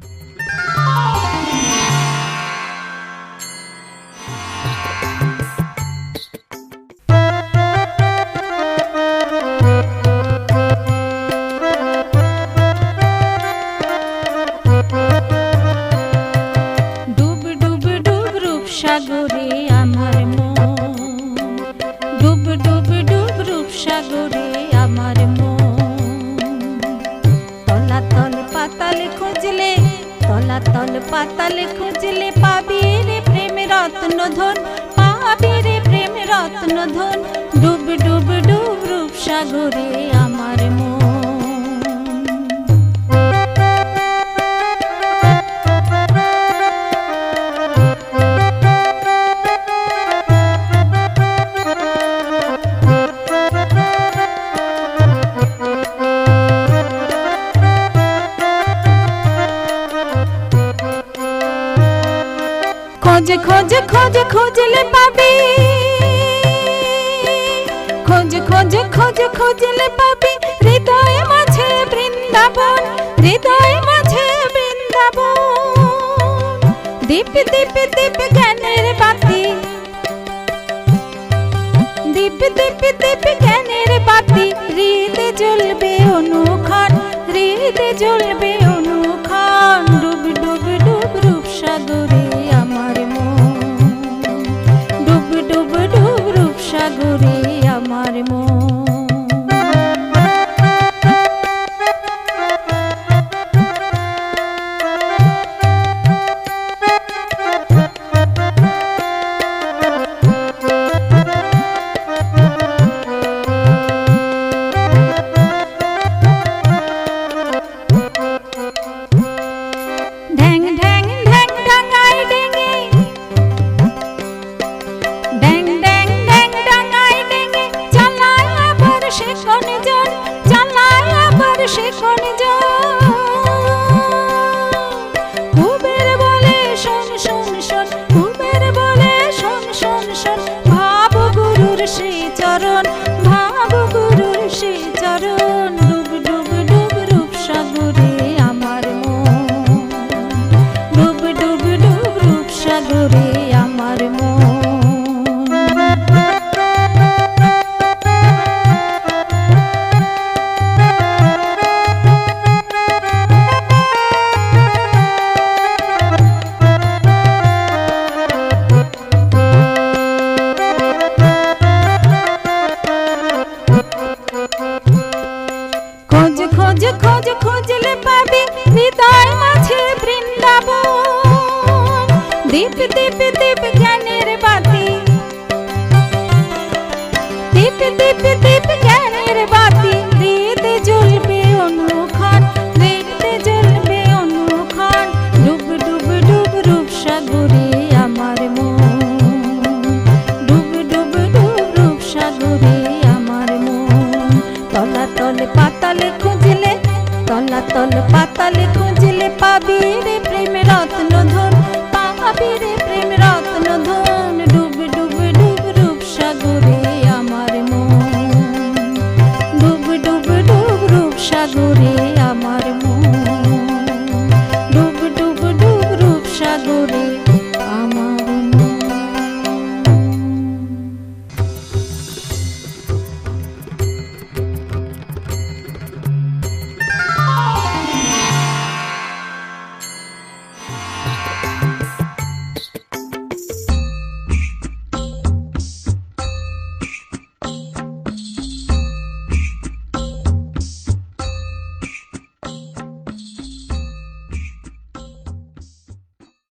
ডুব তলাতল পাতাল খুঁজলে পাবি রে প্রেম রত্ন ধন, পাবি রে প্রেম রত্ন ধন। ডুব ডুব ডুব রূপ সাগরে আমার খোঁজ খোঁজ খোঁজ, খুঁজলে পাবি। খোঁজ খোঁজ খোঁজ, খুঁজলে পাবি। হৃদয় মাঝে বৃন্দাবন, হৃদয় মাঝে বৃন্দাবন। দীপ দীপ দীপ জ্ঞানের বাতি। দীপ দীপ দীপ জ্ঞানের বাতি। হৃদে জ্বলবে অনুক্ষণ হৃদে জ্বলবে সাগরে আমার খোঁজ খোঁজ খোঁজ খুঁজলে পাবি হৃদয় মাঝে বৃন্দাবন। দীপ দীপ দীপ জ্ঞানের বাতি দীপ দীপ দীপ জ্ঞানের বাতি হৃদে জ্বলবে অনুক্ষণ হৃদে জ্বলবে অনুক্ষণ ডুব ডুব ডুব, রূপ সাগরে আমার মন। ডুব ডুব ডুব, রূপ সাগরে আমার মন। তলাতল পাতালে খুঁজলে তলাতল পাতালে খুঁজলে পাবি রে প্রেম রত্ন ধন পাবি